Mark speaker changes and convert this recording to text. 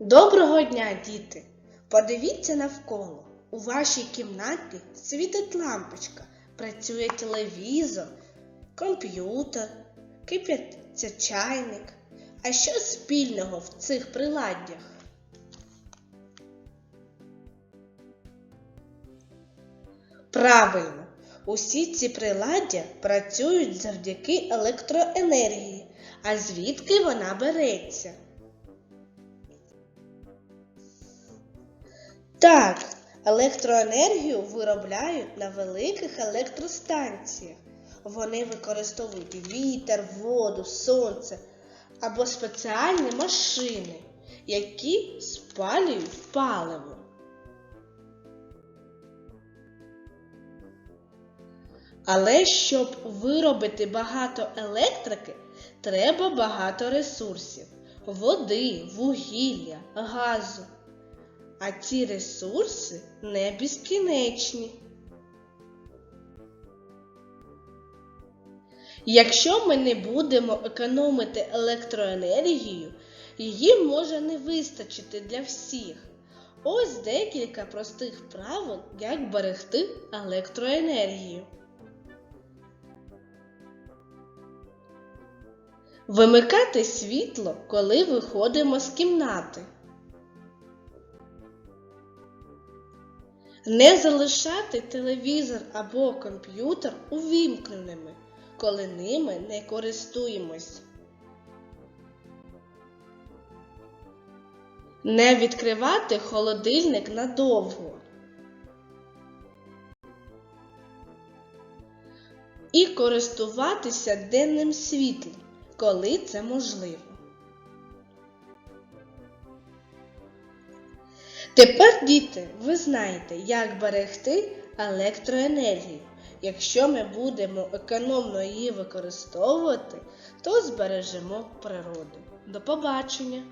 Speaker 1: Доброго дня, діти! Подивіться навколо. У вашій кімнаті світить лампочка, працює телевізор, комп'ютер, кип'яться чайник. А що спільного в цих приладдях? Правильно, усі ці приладдя працюють завдяки електроенергії. А звідки вона береться? Так, електроенергію виробляють на великих електростанціях. Вони використовують вітер, воду, сонце або спеціальні машини, які спалюють паливо. Але щоб виробити багато електрики, треба багато ресурсів води, вугілля, газу. А ці ресурси не безкінечні. Якщо ми не будемо економити електроенергію, її може не вистачити для всіх. Ось декілька простих правил, як берегти електроенергію. Вимикати світло, коли виходимо з кімнати. Не залишати телевізор або комп'ютер увімкненими, коли ними не користуємось. Не відкривати холодильник надовго. І користуватися денним світлом, коли це можливо. Тепер, діти, ви знаєте, як берегти електроенергію. Якщо ми будемо економно її використовувати, то збережемо природу. До побачення!